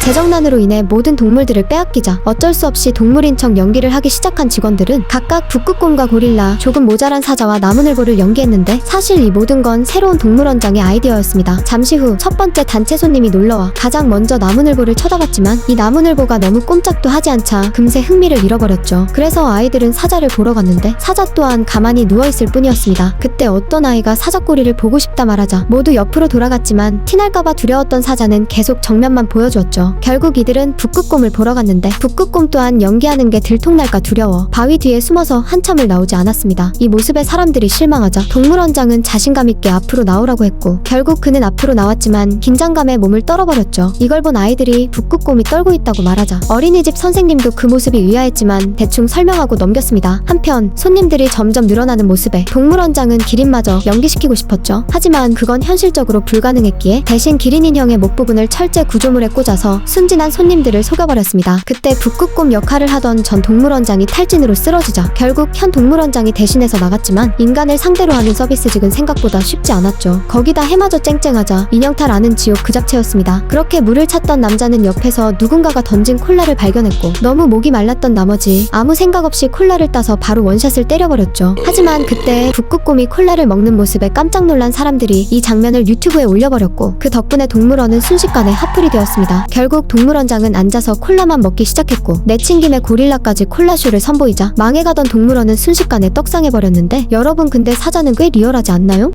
재정난으로 인해 모든 동물들을 빼앗기자 어쩔 수 없이 동물인 척 연기를 하기 시작한 직원들은 각각 북극곰과 고릴라, 조금 모자란 사자와 나무늘보를 연기했는데 사실 이 모든 건 새로운 동물원장의 아이디어였습니다. 잠시 후 첫 번째 단체 손님이 놀러와 가장 먼저 나무늘보를 쳐다봤지만 이 나무늘보가 너무 꼼짝도 하지 않자 금세 흥미를 잃어버렸죠. 그래서 아이들은 사자를 보러 갔는데 사자 또한 가만히 누워있을 뿐이었습니다. 그때 어떤 아이가 사자꼬리를 보고 싶다 말하자 모두 옆으로 돌아갔지만 티날까봐 두려웠던 사자는 계속 정면만 보여주었죠. 결국 이들은 북극곰을 보러 갔는데 북극곰 또한 연기하는 게 들통날까 두려워 바위 뒤에 숨어서 한참을 나오지 않았습니다. 이 모습에 사람들이 실망하자 동물원장은 자신감 있게 앞으로 나오라고 했고 결국 그는 앞으로 나왔지만 긴장감에 몸을 떨어버렸죠. 이걸 본 아이들이 북극곰이 떨고 있다고 말하자 어린이집 선생님도 그 모습이 의아했지만 대충 설명하고 넘겼습니다. 한편 손님들이 점점 늘어나는 모습에 동물원장은 기린마저 연기시키고 싶었죠. 하지만 그건 현실적으로 불가능했기에 대신 기린 인형의 목 부분을 철제 구조물에 꽂아서 순진한 손님들을 속여버렸습니다. 그때 북극곰 역할을 하던 전 동물원장이 탈진으로 쓰러지자 결국 현 동물원장이 대신해서 나갔지만 인간을 상대로 하는 서비스직은 생각보다 쉽지 않았죠. 거기다 해마저 쨍쨍하자 인형탈 아는 지옥 그 잡채였습니다. 그렇게 물을 찾던 남자는 옆에서 누군가가 던진 콜라를 발견했고 너무 목이 말랐던 나머지 아무 생각 없이 콜라를 따서 바로 원샷을 때려버렸죠. 하지만 그때 북극곰이 콜라를 먹는 모습에 깜짝 놀란 사람들이 이 장면을 유튜브에 올려버렸고 그 덕분에 동물원은 순식간에 핫플이 되었습니다. 결국 동물원장은 앉아서 콜라만 먹기 시작했고 내친 김에 고릴라까지 콜라쇼를 선보이자 망해가던 동물원은 순식간에 떡상해버렸는데 여러분 근데 사자는 꽤 리얼하지 않나요?